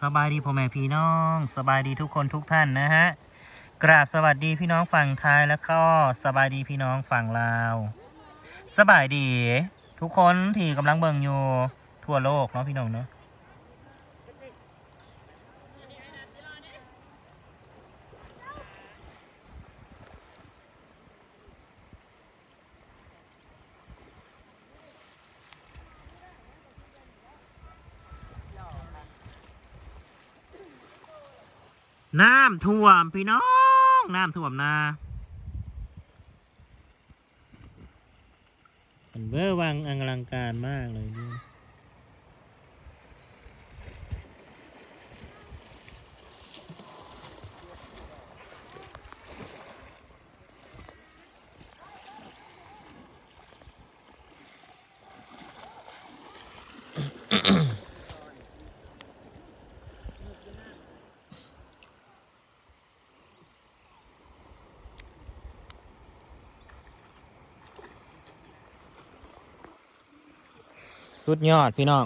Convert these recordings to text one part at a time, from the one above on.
สบายดีพ่อแม่พี่น้อง สบายดีทุกคนทุกท่านนะฮะกราบสวัสดีพี่น้องฝั่งไทยแล้วก็สบายดีพี่น้องฝั่งลาว สบายดี ทุกคนที่กำลังเบิ่งอยู่ทั่วโลกเนาะพี่น้องเนาะ น้ำท่วมพี่น้อง น้ำท่วมนาเป็นเบอร์วังอลังการมากเลยเนี่ย สุดยอดพี่น้อง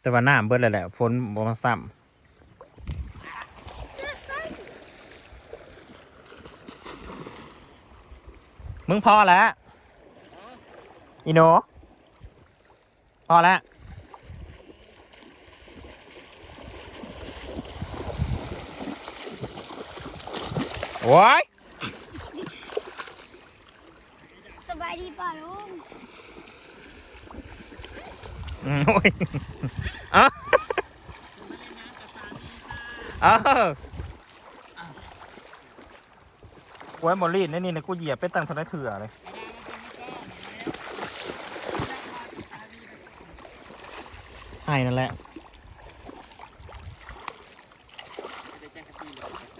แต่ว่าน้ำเบิดแล้วแหละฝนบ่มาซ้ำมึงพอแล้วอีโนพอแล้วโอ้ย สบายดีป่ะลุง อืม โอ้ยเอ้าเออไว้หมอลลีดนี่นี่นะกูเหยียบไปตั้งทนายเถื่อเลยให้นั่นแหละ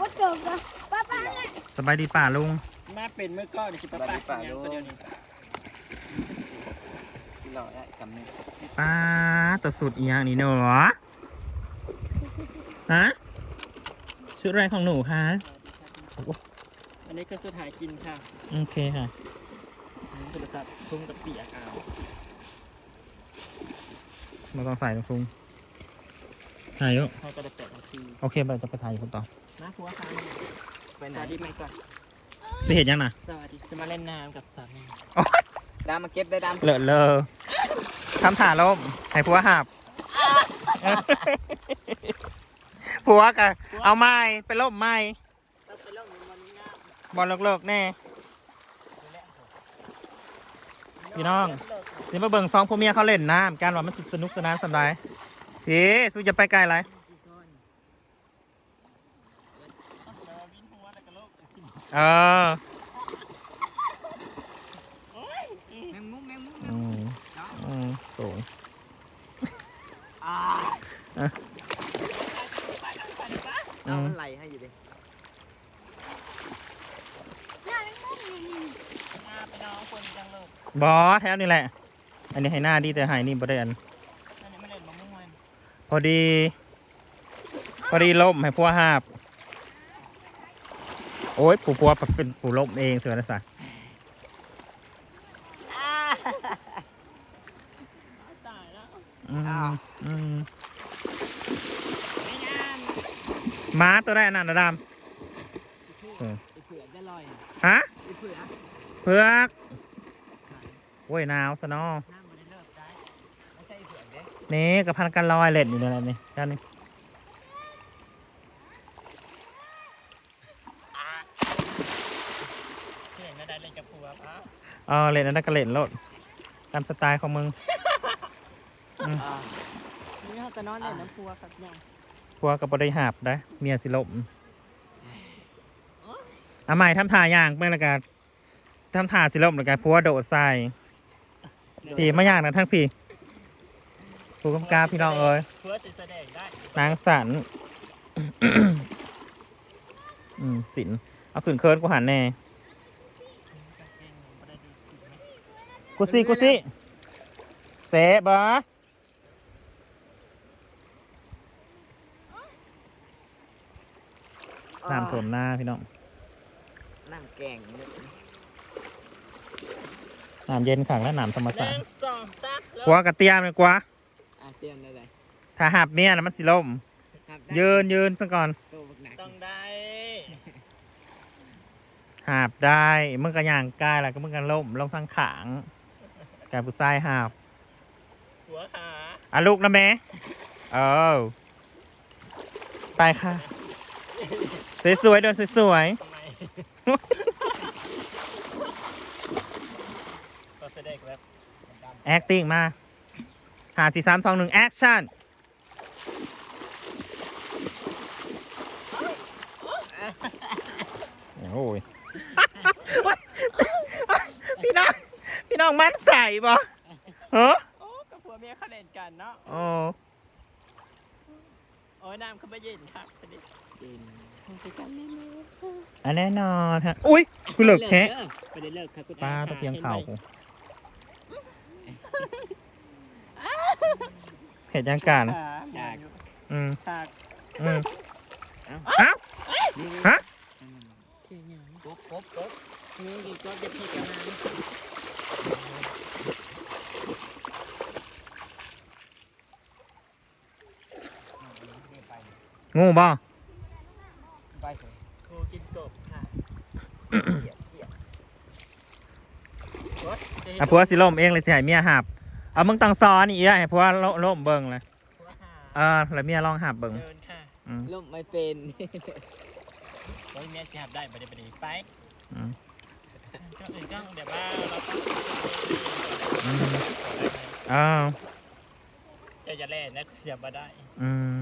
วัดเกิดป้าป้าสบายดีป่าลุงมาเป็นเมื่อก่อนนี่คิดว่าป้าเป็นยังตัวเดียวนี่ เราได้สำนึกป้าตัดสุดอีกอย่างนี้เนอะฮะ ชุดอะไรของหนูคะ อันนี้ก็สุดท้ายกินค่ะโอเคค่ะโทรศัพท์ทุ่งตะเปียกเอามาต้องใส่นะคุงถ่ายอยู่เขาก็ได้แปดนาทีโอเคไปจะไปถ่ายอยู่คนต่อนะผัวค่ะไปสไหนวัสดีไหมก่อนสิเห็นยังนะสวัสดีจะมาเล่นน้ำกับสามี ดามมาเก็บได้ดามเลอะเลอคำถามล่มให้ผัวหับผัวกะเอาไม้ไปล่มไม้เราไปเล่นวันนี้นะบอลเลิกๆแน่พี่น้องสิมาเบิ่งซองพวกเมียเขาเล่นน้ำการว่ามันสิสนุกสนานสำได้พี่สู้จะไปไกลไรวินหัวแล้วก็โลกเออ แมงมุมแมงมุม อืมอืมสูง อ่า อื เอา ม มันไหลให้อยู่ดิ น่าเป็นมุมนี่ มาไปน้องคนจังเลย บอแถวนี่แหละ อันนี้ให้หน้าดีแต่ให้นี่บ่ได้อันอันนี้ไม่เล่นมะม่วงพอดี พอดีล่มให้พัวหาบ โอ้ยปู่พัวเป็นปู่ล่มเองเสือนะสะตายแล้วอืมอืมไม่งามม้าตัวได้อันนั้นนะดไอ้เผือกจะลอยำฮะไอ้เผือกเพือก โอ้ยหนาวซะเนาะน้ำมันได้เลิกได้ไม่ใช่เผือกเด้นี่กับพันกันลอยเล่นอยู่นี่แหละนี่ด้านนี้เห็นไม่ได้เล่นกับผัวอะเออเล่นอันนั้นก็เล่นโลดตามสไตล์ของมึงอ่านี่เขาจะนอนเล่นน้ำผัวกับยังพัวกับบริหาบได้เมียสิลมอาใหม่ทำท่าย่างเมื่อละกันทำท่าสิลมละกันพัวโดดใส่ พี่ไม่ยากนะทั้งพี่ผู้กำกับพี่น้องเอ้ยผัวจะแสดงได้นางสันอืมสินเอาขืนเคิร์นกูหันแน่กูซี่กูซี่เสะบะน้ำท่วมหน้าพี่น้องน้ำแกงเนี่ยน้ำเย็นขังและน้ำธรรมหชานึ่ติงสองสามผัวกระเตียมเลยกว่าอะเตรียมได้เลยถ้าหับเมียนะมันสิล่มครับได้ยืนยืนซะก่อนโตบักหนักต้องได้หับได้มึงก็ย่างกายแล้วก็มึงก็ล่มลงทั้งขางกับผู้ชายหับหัวขาอะลูกนะแม่เออไปค่ะ สวยๆเดินสวยทำไมก็แสดงแบบ ๆ acting มาหาสี่สามสองหนึ่ง action โอ้ย พี่น้อง พี่น้องมันใส่บ่เฮ้อโอ้กับผัวเมียเขาเล่นกันเนาะ โอ้โอ้ยน้ำเขาไม่เย็นครับพอดีกินคือกันไม่รู้อันแน่นอนฮะ อุ้ยกูเลิกแค่ไปได้เลิกครับคุณปลาตะเพียงเข่า เห็ดยังการอยากอืมฉากอืมเอ้าเอ้านี่ฮะเสียงอย่างปุ๊บปุ๊บปุ๊บนี้ดีก็จะพี่กันมางูบ่ไปเถอะครูกินกบค่ะอะผัวสิล่มเองเลยสิให้เมียหับ เอามึงตังซ้อนอีอะให้ผัวล่มเบิ่งเลยหัวขาเออแล้วเมียลองหับเบิ่งเดินค่ะอืมล่มไม่เป็นโอ้ยเมียจะหับได้ไปได้ไปได้ไปอืมก็อื่นก็เดี๋ยวว่าเราต้องอืมอ้าวจะจะแล่นะเสียบมาได้อืม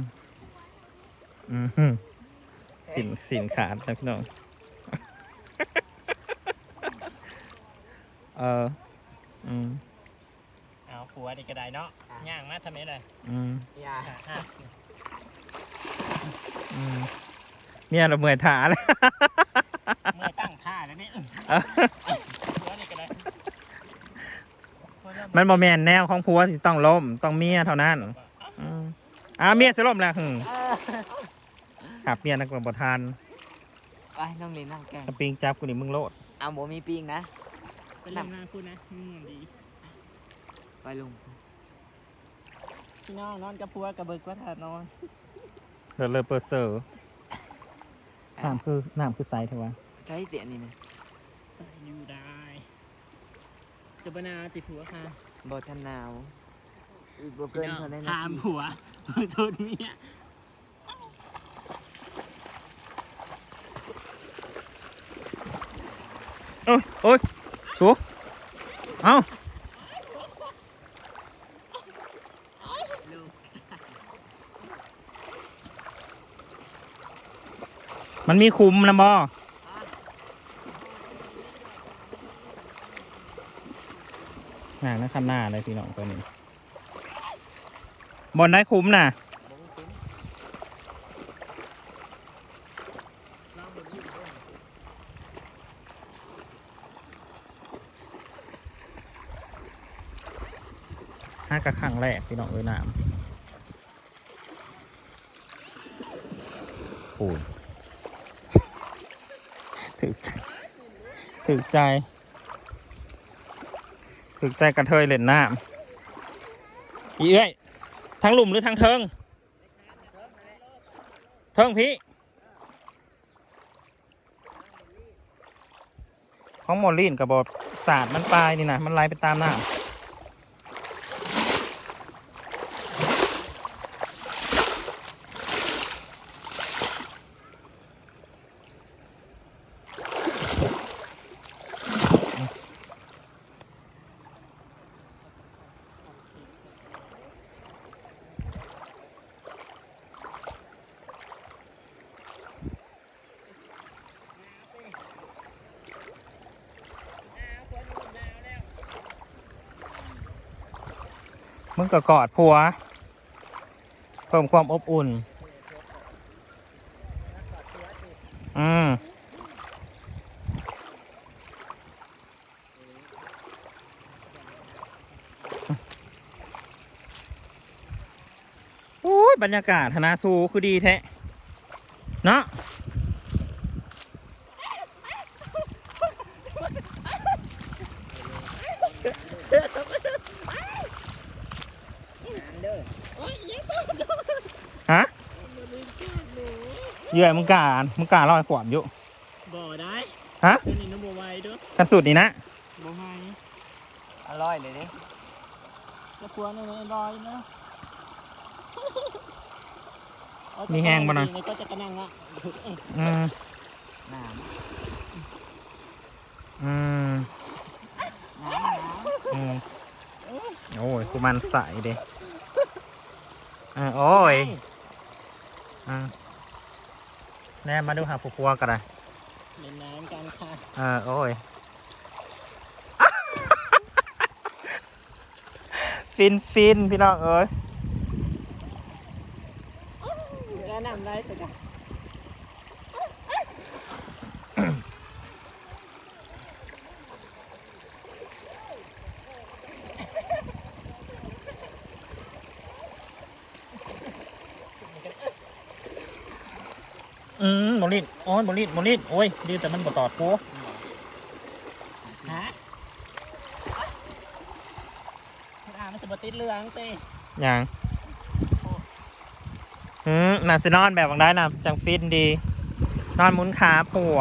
อืมฮึสินสินขาดนะพี่น้องเอออืมเอา ผัวนี่ก็ได้เนาะย่างมาทำไมล่ะอืมอย่าฮะอืมเมียเราเมื่อยขาแล้ว เมื่อตั้งท่าแล้วนี่ผัวนี่ก็ได้มันบอแมนแนวของผัวที่ต้องล้มต้องเมียเท่านั้นอืมอ่าเมียสิล้มแล้วหึขับเมียนักบทานไปน้องลินน้องแกงสปริงจับกูนี่มึงโลดเอาหมูมีปิ้งนะ เป็นเรื่องน่าพูดนะอืมดี ไปลุงพี่น้องนอนกับผัวกับเบิกว่าถานอนเดินเลยเปิดเซอร์น้ำคือน้ำคือไซส์เถอะวะใช้เสียนี่นะใส่อยู่ได้จะบนาติดผัวค่ะบทันหนาวอีกบ่เกินเท่านั้นถามผัวโทษเมียโอ้ยโอ้ยสูเอา มันมีคุมนะบอหน้านะคันหน้าเลยพี่น้องตัวนี้บอลได้คุ้มนะบ่มีปิ้งห้ากระขังแรกพี่น้องเอ้ยน้ำโอ้ยถึกใจ ถึกใจถึกใจกระเทยเล่นน้ำอีเอ้ยทั้งหลุมหรือทั้งเทิง เทิงพี่ของมอลีนกับบอสาดมันปลายนี่นะมันไหลไปตามน้ำ มึงก็กอดผัวเพิ่มความอบอุ่น อืมโอ้ยบรรยากาศธนาสูคือดีแท้เนาะ เยื่อยมึงกล้ามึงกล้าลอยขวามอยู่บ่ได้ฮะตัวนี้น้ำบัวไว้เด้วยกันสุดนี่นะบัวไว้อร่อยเลยดิกระพวนนี่ลอยนะมีแห้งบ่นะนี่ก็จะกระนังละอืมน้อืมำน้ำน้ำอืมโอ้ยกูมันใสเด้อ่าโอ้ย อ่าแน่มาดูหาผู้ครัวกันเลยเล่นน้ำกันค่ะเออโอ้ยฟินฟินพี่น้องเอ้ย แล้วน้ำได้สิจ้ะ อืม บริดโอ้ยบริดบริดโอ้ยดีแต่มันบ่ตอดกูฮะอ่ามันจะมาติดเรื่องเต้อย่างอืมน่าสินอนแบบบางได้นะจังฟินดี นอนหมุนขาผัว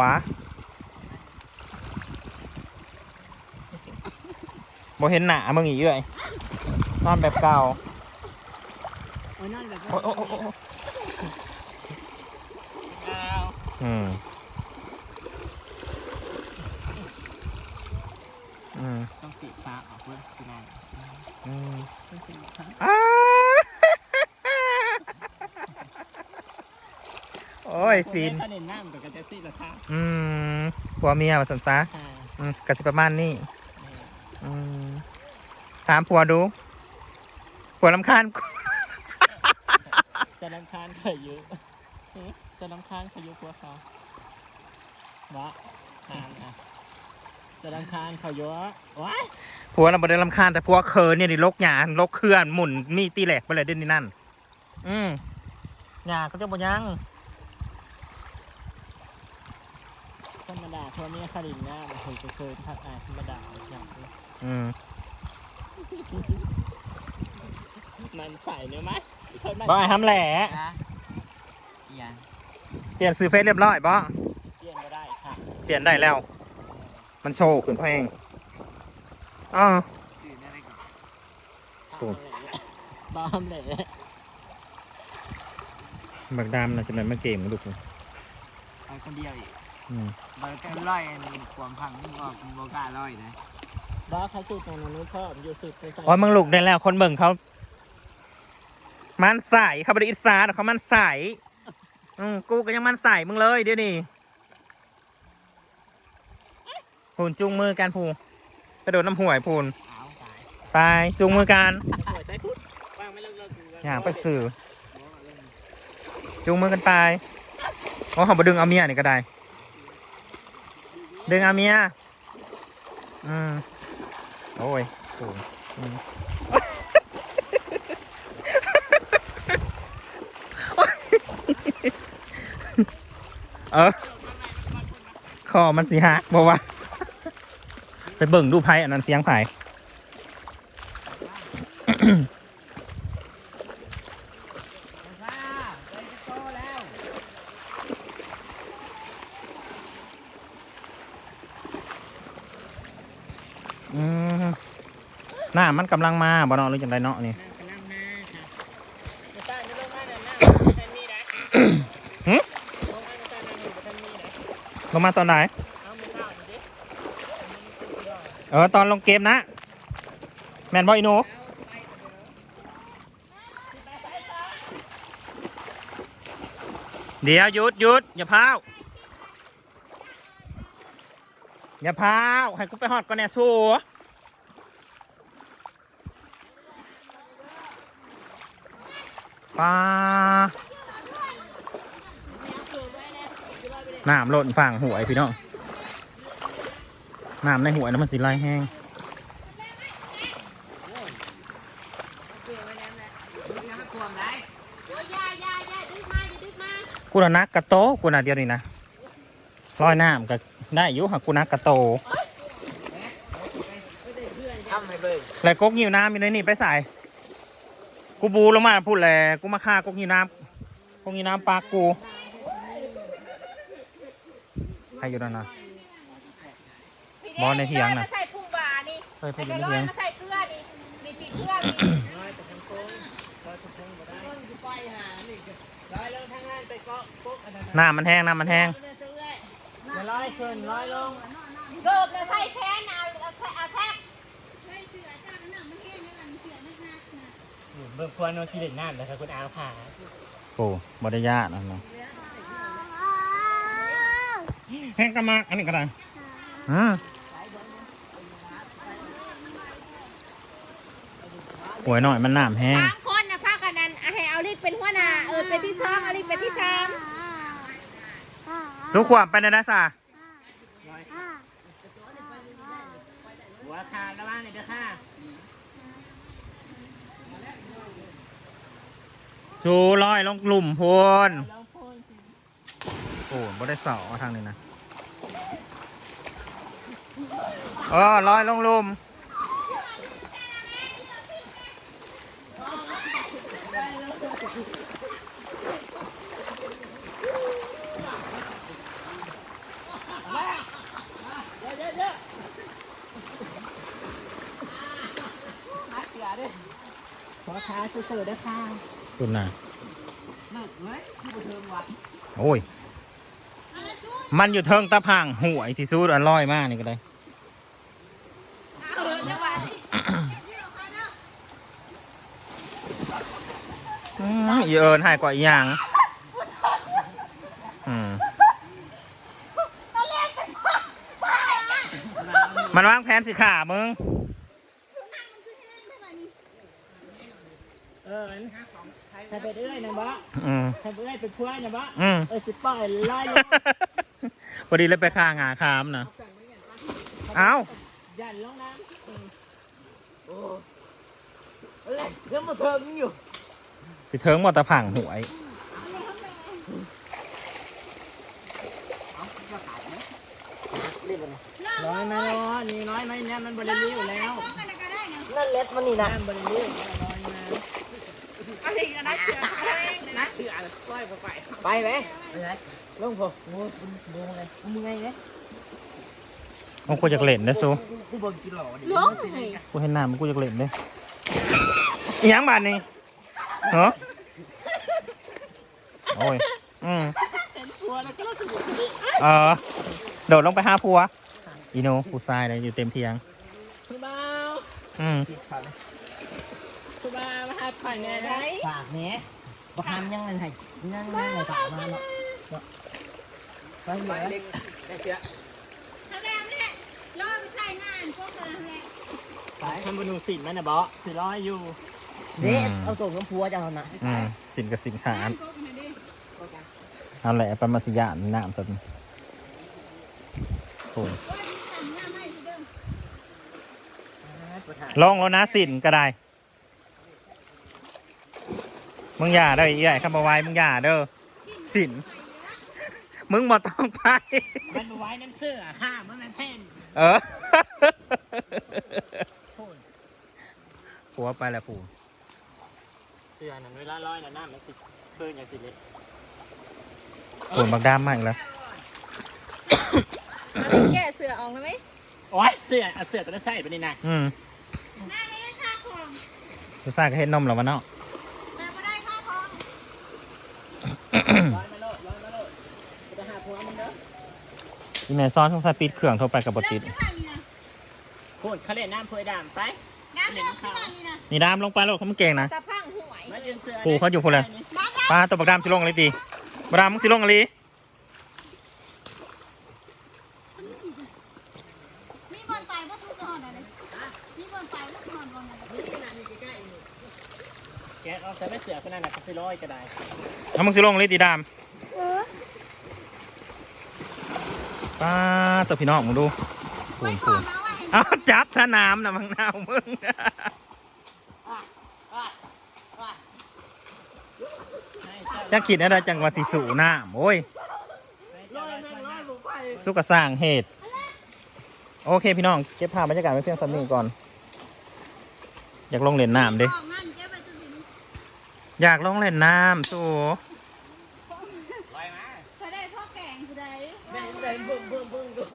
บ่เห็นหนามึงอีกเลยนอนแบบเก่าโอ้ยนั่นแบบโอ้ยโอ้ยโอ้ยโอ้ย อ้าว อืมอืม ต้อง สีฟ้าออกเพื่อสีแดงอืมต้องสีฟ้าอ้าโอ้ยฟินถ้าเด่นน้ำกับกระเจสีราคาอืมผัวเมียมาสันซะอ่าอืมกสิประมาณนี้อืมถามผัวดูผัวลำคาญกูจะรำคาญเคยอยู่หึจะรำคาญเขาอยู่พวกเขาวะทานอะ จะรำคาญเขาเยอะว้ายผัวเราบ่ได้ลำคาญแต่ผัวเคินเนี่ยนี่ลกหยาลกเคลื่อนหมุนมีตีแหลกไปเลยเด่นนี่นั่น อืมหยาก็จะบ่ยังธรรมดาเท่านี้คารินหน้ามันเคยจะเคยทักอายธรรมดาอย่างนี้อืมมันใส่เนื้อไหมเคยมันบ่ไอ้ทำแหล่นะอีหยังเปลี่ยนซื้อเฟซเรียบร้อยบ่เปลี่ยนก็ได้ค่ะ เปลี่ยนได้แล้ว มันโชว์ขึ้นเพราะเองอ๋อชื่อนั่นได้ก่อนโอ้บอมเลยบักดำนะจะเป็นเมื่อเกมมาดูกูไปคนเดียวอีกอืมบาร์ก็ร้อยอันความพังนี่ออกโบกล้าร้อยนะบอสเขาสูตรของนู้นเพิ่มอยู่สูตรใส่โอ้ยมึงลุกได้แล้วคนเบิ่งเขา มันใส่เขาบริอิสาเขามันใส่อืมกูก็ยังมันใส่มึงเลยเดี๋ยวนี้ พูนจูงมือกันพูกระโดดน้ำห่วยพูนเอาตายตายจูงมือกันจะป่วยใส่พุทธวางไม่เลิกเลิกอย่างไปสื่อจูงมือกันไปโอ้เขาบดึงเอาเมียนี่ก็ได้ ดึงเอาเมียอืมโอ้ยโอ้ยอืมเออคอมันสีหักบอกว่า ไปเบิ่งดูไพ่อันนั้นเสียงไผ่ฟ้าไปโตแล้วอืมหน้ามันกำลังมาบ่เนาะหรือจังไดเนาะนี่นั่งไปนั่งหน้าค่ะไม่ใช่ไม่ลงมาเนี่ยนั่งแทนนี่นะหึลงมาไม่ใช่นั่งอยู่แทนนี่นะลงมาตอนไหน เอามือเท้าหน่อยดิ เออตอนลงเกมนะ แมนบอยหนูเดี๋ยวหยุดหยุดอย่าพาวอย่าพาวให้กูไปหอดก่อนแน่สู้ปลาน้ำหล่นฝั่งหวยพี่น้อง น้ำในหวยน้ำมันสีลายแห้งกูน่ะนักกระโตกูน่ะเดียวนี่นะลอยน้ำก็ได้อยู่หากกูนักกระโตทำให้เบิ่งแล้วกกหิวน้ำอยู่ในนี่ไปใส่กูบูลงมาพูดแหละกูมาฆ่ากกหิวน้ำกกหิวน้ำปลากูใครอยู่นั่นนะ บอลในเถียงนะมาใส่พุงบานี่เฮ้ยใครใส่อยู่กระในร้อเถียงยมาใส่เกลือนี่มีปีเกลือนี่ร้อยไปทางโค้งร้อยไปทางบ่ได้ไปหานี่ร้อยลงทางนั้นไปเกาะปุ๊บอันนั้นหน้ามันแห้งหน้ามันแห้งจะร้อยขึ้นร้อยลงเกิบเนี่ยใส่แค้นเอาเอาเอาแทบเบิกควรเอาสิเด็ดน้ำนะครับคุณอาผาโอ้บริยาตนั่นนะแห้งกระมากอันนี้ก็ได้อืม ป่วยหน่อยมันน้ำแห้งสามคนนะพากันนั้นอะให้เอาลิกเป็นหัวหน้าเออเป็นที่สองเอาลิกเป็นที่สามสู้ขวบไปนะนะสาหัวคาระว่างเลยเด้อค่ะสู้ลอยลงกลุ่มพนลองพูดสิโอ้บ่ได้เสาทางนี้นะเออลอยลงหลุม หัวคาสู้ๆเด้อค่ะคุณน่ะโอ้ย มันอยู่เทิงตะพังห่วยที่สู้อร่อยมากนี่ก็ได้เออจังหวะนี้อืมอีเอิญให้กว่าอีหยังอืมมันวางแผนสิขามึง เออมันใครไปเรื่อยนะบ่อืมใครไปเรื่อยไปพวยนะบ่อืมเออสิปล่อยลอยลงพอดีเลยไปฆ่างาคามนะเอ้ายันลงน้ำยังมาเทิงอยู่ สิเทิงมอตะพังหวยรีบไปเลยร้อยมาร้อยนี่ร้อยไหมเนี่ยมันบริลิ้วแล้วนั่นเล็ดมันนี่นะน้ำบริลิ้ว ร้าเอาลิกอันนั้นเสือเอาเองนะเสือปล่อยไปไปไหมไปไหนลงพอโอ้ยมึงเลยมึงไงเนี่ยโอ้กูจะเล่นนะซูกูบอกกินหล่อดิลงเลยกูเห็นหน้ามันกูจะเล่นเลยยังบาดนี่เหรอโอ้ยอืมเออโดดลงไปห้าผัวอีโนผู้ชายเลยอยู่เต็มเทียงคุณบ่าอืม คุณบ่าวมาหา ข่อยแน่ได้ปากเนี้ยประคันยังไงให้ยังไงปากมาเนาะไปเลยทำแล้วเนี่ยรอไปใส่งานพวกกันแหละสายคันบนูสินมันนะบอสิร้อยอยู่เด็ดเอาส่งน้ำพัวจังนะอืมสินกับสินขานเอาแหละประมาณสิยานน้ำจนโอ้ยลงแล้วนะสินก็ได้ มึงอย่าเด้ออีใหญ่คำบาไว้มึงอย่าเด้อสิน มึงบ่ต้องไป มันไว้น้ำเสื้อห้ามมันเส้นเออผัวไปแล้วผัวเสื้อนั่นเวลาร้อยน่ะน้ำมันสิเพิ่นอย่างสิเล็กผัวบักดามมากแล้ว แก้เสือออกแล้วไหมโอ้ยเสื้อเอาเสื้อตัวนั้นใส่ไปนี่นะอืมแม่ไม่ได้ค่าของผู้ชายก็เห็นนมแล้ววะเนาะ อีแม่ซ้อนสงสัยปิดเครื่องโทรไปกับบติด พูดเขาเล่นน้ำพวยดามไป น้ำเลือดขึ้นมานี่นะนี่ดามลงไปโลกเขาไม่เก่งนะตะพังหวยมายืนเสื้อปู่เขาอยู่พุ่นเลยป้าตัวบักดามสิลงอะไรดีบักดามมึงสิลงอะไร มีบอลไปว่าทุกคนอะไรมีบอลไปว่าทุกคนบอลอะไร แกเอาใส่ไม่เสื้อคนนั้นน่ะก็สิร้อยก็ได้เอามึงสิลงอะไรดีดามป้าตัวพี่น้องมึงดูปูนปูนเอาจับสนามนะมังนาวมึงจะคิดอะไรจังวัดสิสูน้ำโอ้ยสุกสร้างเหตุ โอเคพี่น้องเก็บภาพบรรยากาศไว้เพียงสำนีก่อน อยากลงเล่นน้ำด้ อยากลงเล่นน้ำสู